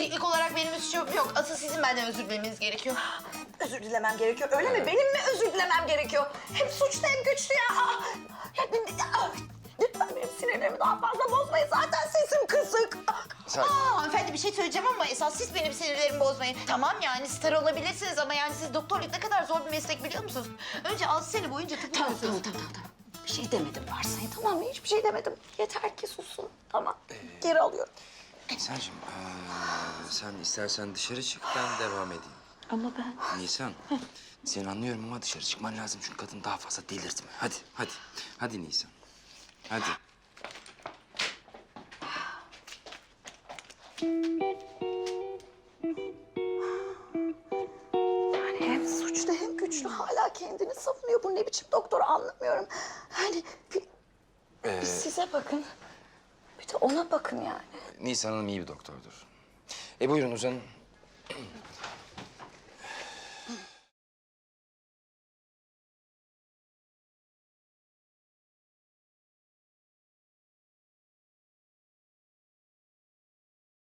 Teknik olarak benim suçum yok. Asıl sizin benden özür dilemeniz gerekiyor. Özür dilemem gerekiyor. Öyle mi? Benim mi özür dilemem gerekiyor? Hem suçlu hem güçlü ya. Aa, ya, aa, lütfen benim sinirlerimi daha fazla bozmayın. Zaten sesim kısık. Sen... Aa, hanımefendi bir şey söyleyeceğim ama esas siz benim sinirlerimi bozmayın. Tamam yani star olabilirsiniz ama yani siz doktorluk ne kadar zor bir meslek biliyor musunuz? Önce altı sene boyunca Tamam, tıkıyorsunuz. tamam, tamam, tamam. Bir şey demedim varsayın. Tamam mı? Hiçbir şey demedim. Yeter ki susun. Tamam. Geri alıyorum. Nisan'cığım eee, sen istersen dışarı çık ben devam edeyim. Ama ben... Nisan seni anlıyorum ama dışarı çıkman lazım çünkü kadın daha fazla delirtme. Hadi hadi hadi Nisan. Hadi. Yani hem suçlu hem güçlü hala kendini savunuyor. Bu ne biçim doktor anlamıyorum. Yani bir, Ee, bir size bakın. Bir de ona bakın yani. Nisan Hanım iyi bir doktordur. E buyurun uzanın.